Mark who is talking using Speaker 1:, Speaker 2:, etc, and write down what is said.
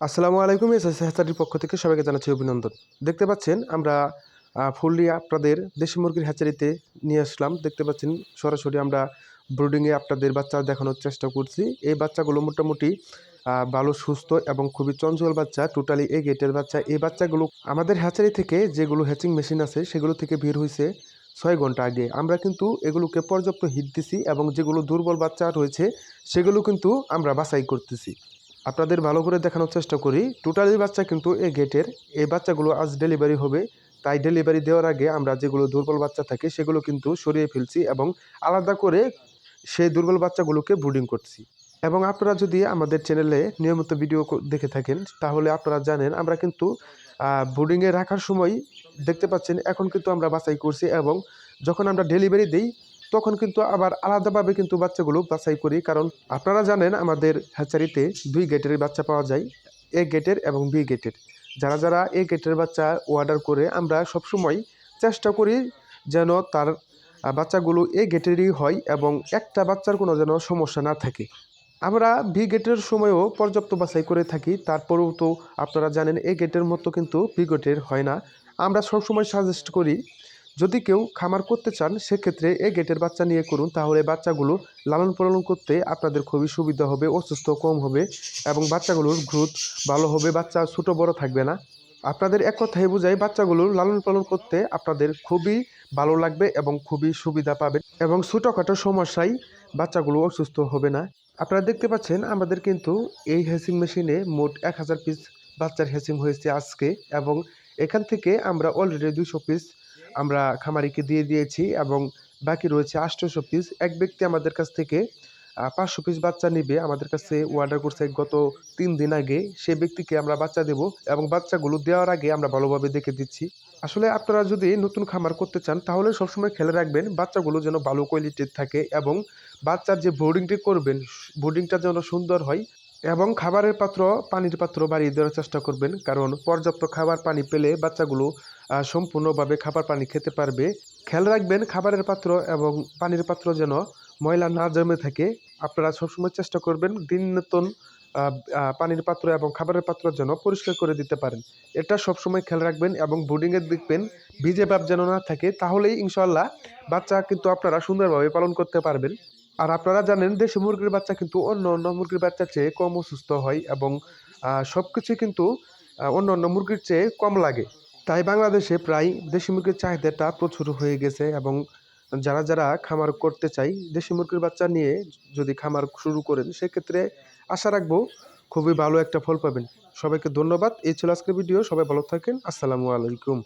Speaker 1: আসসালামু আলাইকুম এসএস হ্যাচারির পক্ষ থেকে সবাইকে জানাচ্ছি অভিনন্দন। দেখতে পাচ্ছেন, আমরা ফুললি আপনাদের দেশি মুরগির হ্যাচারিতে নিয়ে আসলাম। দেখতে পাচ্ছেন, সরাসরি আমরা ব্রুডিংয়ে আপনাদের বাচ্চা দেখানোর চেষ্টা করছি। এই বাচ্চাগুলো মোটামুটি ভালো, সুস্থ এবং খুবই চঞ্চল বাচ্চা। টোটালি এই গেটের বাচ্চা। এই বাচ্চাগুলো আমাদের হ্যাচারি থেকে যেগুলো হ্যাচিং মেশিন আছে, সেগুলো থেকে বের হয়েছে ছয় ঘণ্টা আগে। আমরা কিন্তু এগুলোকে পর্যাপ্ত হিট দিছি এবং যেগুলো দুর্বল বাচ্চা রয়েছে, সেগুলো কিন্তু আমরা বাছাই করতেছি। আপনাদের ভালো করে দেখানোর চেষ্টা করি। টোটালি বাচ্চা কিন্তু এই গেটের এই বাচ্চাগুলো আজ ডেলিভারি হবে। তাই ডেলিভারি দেওয়ার আগে আমরা যেগুলো দুর্বল বাচ্চা থাকে, সেগুলো কিন্তু সরিয়ে ফেলছি এবং আলাদা করে সেই দুর্বল বাচ্চাগুলোকে ব্রুডিং করছি। এবং আপনারা যদি আমাদের চ্যানেলে নিয়মিত ভিডিও দেখে থাকেন, তাহলে আপনারা জানেন আমরা কিন্তু ব্রুডিংয়ে রাখার সময় দেখতে পাচ্ছেন, এখন কিন্তু আমরা বাছাই করছি এবং যখন আমরা ডেলিভারি দিই তখন কিন্তু আবার আলাদাভাবে কিন্তু বাচ্চাগুলো বাছাই করি। কারণ আপনারা জানেন আমাদের হ্যাচারিতে দুই গেটের বাচ্চা পাওয়া যায় এ গেটের এবং বি গেটের যারা যারা এ গেটের বাচ্চা অর্ডার করে, আমরা সবসময় চেষ্টা করি যেন তার বাচ্চাগুলো এ গেটেরই হয় এবং একটা বাচ্চার কোনো যেন সমস্যা না থাকে। আমরা বি গেটের সময়ও পর্যাপ্ত বাছাই করে থাকি, তারপরেও তো আপনারা জানেন এ গেটের মতো কিন্তু বি গেটের হয় না। আমরা সবসময় সাজেস্ট করি যদি কেউ খামার করতে চান, সেক্ষেত্রে এই গেটের বাচ্চা নিয়ে করুন। তাহলে বাচ্চাগুলো লালন পালন করতে আপনাদের খুবই সুবিধা হবে, অসুস্থ কম হবে এবং বাচ্চাগুলোর গ্রোথ ভালো হবে। বাচ্চা ছোটো, বড় থাকবে না। আপনাদের এক কথায় বোঝাই বাচ্চাগুলোর লালন পালন করতে আপনাদের খুবই ভালো লাগবে এবং খুবই সুবিধা পাবেন এবং ছোটোখাটো সমস্যায় বাচ্চাগুলো অসুস্থ হবে না। আপনারা দেখতে পাচ্ছেন, আমাদের কিন্তু এই হেসিং মেশিনে মোট এক হাজার পিস বাচ্চার হেসিং হয়েছে আজকে এবং এখান থেকে আমরা অলরেডি দুশো পিস আমরা খামারিকে দিয়ে দিয়েছি এবং বাকি রয়েছে আটশোশো পিস এক ব্যক্তি আমাদের কাছ থেকে পাঁচশো পিস বাচ্চা নিবে। আমাদের কাছে অর্ডার করছে গত তিন দিন আগে। সে ব্যক্তিকে আমরা বাচ্চা দেব এবং বাচ্চাগুলো দেওয়ার আগে আমরা ভালোভাবে দেখে দিচ্ছি। আসলে আপনারা যদি নতুন খামার করতে চান, তাহলে সবসময় খেয়াল রাখবেন বাচ্চাগুলো যেন ভালো কোয়ালিটির থাকে এবং বাচ্চার যে বোর্ডিংটি করবেন বোর্ডিংটা যেন সুন্দর হয় এবং খাবারের পাত্র, পানির পাত্র বাড়িয়ে দেওয়ার চেষ্টা করবেন, কারণ পর্যাপ্ত খাবার পানি পেলে বাচ্চাগুলো সম্পূর্ণভাবে খাবার পানি খেতে পারবে। খেয়াল রাখবেন, খাবারের পাত্র এবং পানির পাত্র যেন ময়লা না জমে থাকে। আপনারা সবসময় চেষ্টা করবেন দিন নতুন পানির পাত্র এবং খাবারের পাত্র যেন পরিষ্কার করে দিতে পারেন। এটা সবসময় খেয়াল রাখবেন এবং বোর্ডিংয়ে দেখবেন ভিজে ভাব যেন না থাকে, তাহলেই ইনশাল্লাহ বাচ্চা কিন্তু আপনারা সুন্দরভাবে পালন করতে পারবেন। আর আপনারা জানেন দেশি মুরগির বাচ্চা কিন্তু অন্য অন্য মুরগির বাচ্চার চেয়ে কম অসুস্থ হয় এবং সব কিছুই কিন্তু অন্য অন্য মুরগির চেয়ে কম লাগে। তাই বাংলাদেশে প্রায় দেশি মুরগির চাহিদাটা প্রচুর হয়ে গেছে এবং যারা যারা খামার করতে চাই, দেশি মুরগির বাচ্চা নিয়ে যদি খামার শুরু করেন, সেক্ষেত্রে আশা রাখব খুবই ভালো একটা ফল পাবেন। সবাইকে ধন্যবাদ। এই ছিল আজকের ভিডিও। সবাই ভালো থাকেন। আসসালামু আলাইকুম।